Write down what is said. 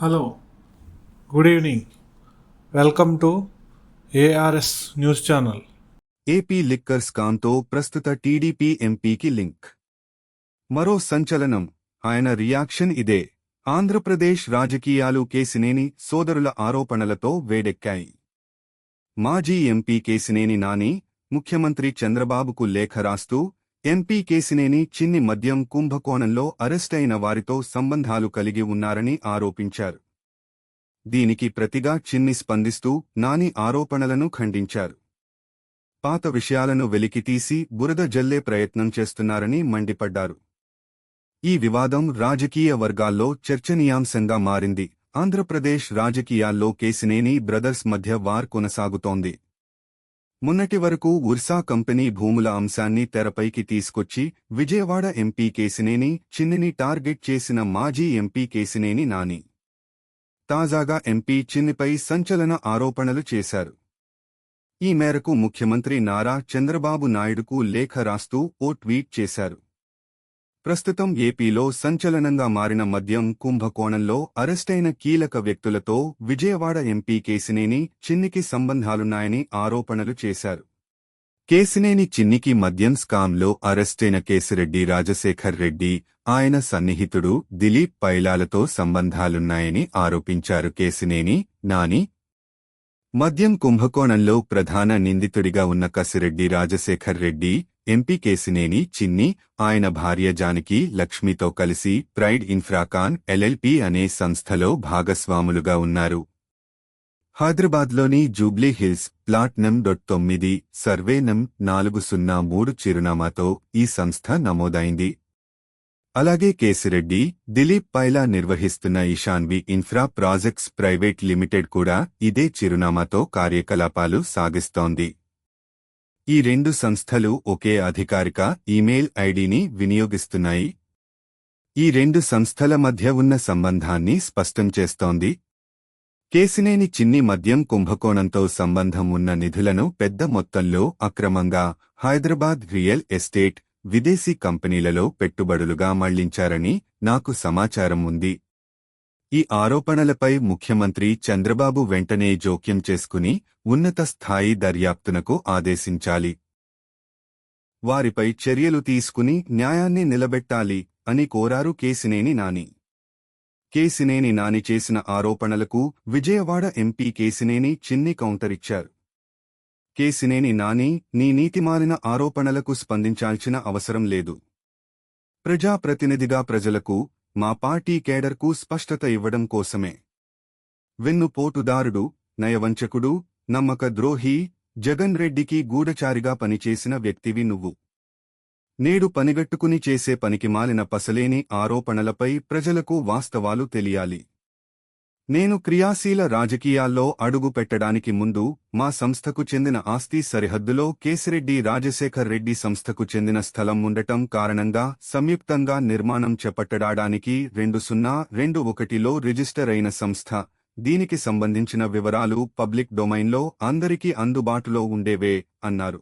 Hello good evening. Welcome to ARS news channel. AP liquor స్కామ్తో ప్రస్తుత TDP ఎంపీకి link. మరో సంచలనం ఆయన రియాక్షన్ ఇదే. ఆంధ్రప్రదేశ్ రాజకీయాలు కేసినేని సోదరుల ఆరోపణలతో వేడెక్కాయి. మాజీ ఎంపీ కేసినేని నాని ముఖ్యమంత్రి చంద్రబాబుకు లేఖ రాస్తూ ఎంపీ కేసినేని చిన్ని మద్యం కుంభకోణంలో అరెస్టైన వారితో సంబంధాలు కలిగి ఉన్నారని ఆరోపించారు. దీనికి ప్రతిగా చిన్ని స్పందిస్తూ నాని ఆరోపణలను ఖండించారు. పాత విషయాలను వెలికితీసి బురద జల్లే ప్రయత్నం చేస్తున్నారని మండిపడ్డారు. ఈ వివాదం రాజకీయ వర్గాల్లో చర్చనీయాంశంగా మారింది. ఆంధ్రప్రదేశ్ రాజకీయాల్లో కేసినేని బ్రదర్స్ మధ్య వార్ కొనసాగుతోంది. మొన్నటి వరకు ఉర్సా కంపెనీ భూముల అంశాన్ని తెరపైకి తీసుకొచ్చి విజయవాడ ఎంపీ కేసినేని చిన్నిని టార్గెట్ చేసిన మాజీ ఎంపీ కేసినేని నాని. తాజాగా ఎంపీ చిన్నిపై సంచలన ఆరోపణలు చేశారు. ఈ మేరకు ముఖ్యమంత్రి నారా చంద్రబాబు నాయుడుకు లేఖ రాస్తూ ఓ ట్వీట్ చేశారు. ప్రస్తుతం ఏపీలో సంచలనంగా మారిన మద్యం కుంభకోణంలో అరెస్టైన కీలక వ్యక్తులతో విజయవాడ ఎంపీ కేసినేని చిన్నికి సంబంధాలున్నాయని ఆరోపణలు చేశారు. కేసినేని చిన్నికి మద్యం స్కామ్లో అరెస్టైన కేసిరెడ్డి రాజశేఖర్ రెడ్డి ఆయన సన్నిహితుడు దిలీప్ పైలాలతో సంబంధాలున్నాయని ఆరోపించారు కేసినేని నాని. మద్యం కుంభకోణంలో ప్రధాన నిందితుడిగా ఉన్న కసిరెడ్డి రాజశేఖర్ రెడ్డి ఎంపీ కేసినేని చిన్ని ఆయన భార్య జానకి లక్ష్మితో కలిసి ప్రైడ్ ఇన్ఫ్రాకాన్ ఎల్ఎల్పి అనే సంస్థలో భాగస్వాములుగా ఉన్నారు. హైదరాబాద్లోని జూబ్లీ హిల్స్ ప్లాట్నం డొట్ తొమ్మిది సర్వేనం నాలుగు సున్నా మూడు చిరునామాతో ఈ సంస్థ నమోదైంది. అలాగే కేసిరెడ్డి దిలీప్ పైలా నిర్వహిస్తున్న Ishanvi infra projects private limited కూడా ఇదే చిరునామాతో కార్యకలాపాలు సాగిస్తోంది. ఈ రెండు సంస్థలు ఒకే అధికారిక ఈమెయిల్ ఐడిని వినియోగిస్తున్నాయి. ఈ రెండు సంస్థల మధ్య ఉన్న సంబంధాన్ని స్పష్టం చేస్తోంది. కేసినేని చిన్ని మద్యం కుంభకోణంతో సంబంధం ఉన్న నిధులను పెద్ద మొత్తంలో అక్రమంగా హైదరాబాద్ రియల్ ఎస్టేట్ విదేశీ కంపెనీలలో పెట్టుబడులుగా మళ్ళించారని నాకు సమాచారం ఉంది. ఈ ఆరోపణలపై ముఖ్యమంత్రి చంద్రబాబు వెంటనే జోక్యం చేసుకుని ఉన్నత స్థాయి దర్యాప్తునకు ఆదేశించాలి. వారిపై చర్యలు తీసుకుని న్యాయాన్ని నిలబెట్టాలి అని కోరారు కేసినేని నాని. కేసినేని నాని చేసిన ఆరోపణలకు విజయవాడ ఎంపీ కేసినేని చిన్ని కౌంటరిచ్చారు కేసినేని నాని నీ నీతిమాలిన ఆరోపణలకు స్పందించాల్సిన అవసరం లేదు. ప్రజాప్రతినిధిగా ప్రజలకు మా పార్టీ కేడర్కు స్పష్టత ఇవ్వడం కోసమే. వెన్నుపోటుదారుడు నయవంచకుడు నమ్మక ద్రోహి జగన్ రెడ్డికి గూఢచారిగా పనిచేసిన వ్యక్తివి నువ్వు. నేడు పనిగట్టుకుని చేసే పనికి మాలిన పసలేని ఆరోపణలపై ప్రజలకు వాస్తవాలు తెలియాలి. నేను క్రియాశీల రాజకీయాల్లో అడుగు పెట్టడానికి ముందు మా సంస్థకు చెందిన ఆస్తి సరిహద్దులో కేసిరెడ్డి రాజశేఖర్ రెడ్డి సంస్థకు చెందిన స్థలం ఉండటం కారణంగా సంయుక్తంగా నిర్మాణం చేపట్టడానికి రెండు సున్నా రెండు ఒకటిలో రిజిస్టర్ అయిన సంస్థ. దీనికి సంబంధించిన వివరాలు పబ్లిక్ డొమైన్లో అందరికీ అందుబాటులో ఉండేవే అన్నారు.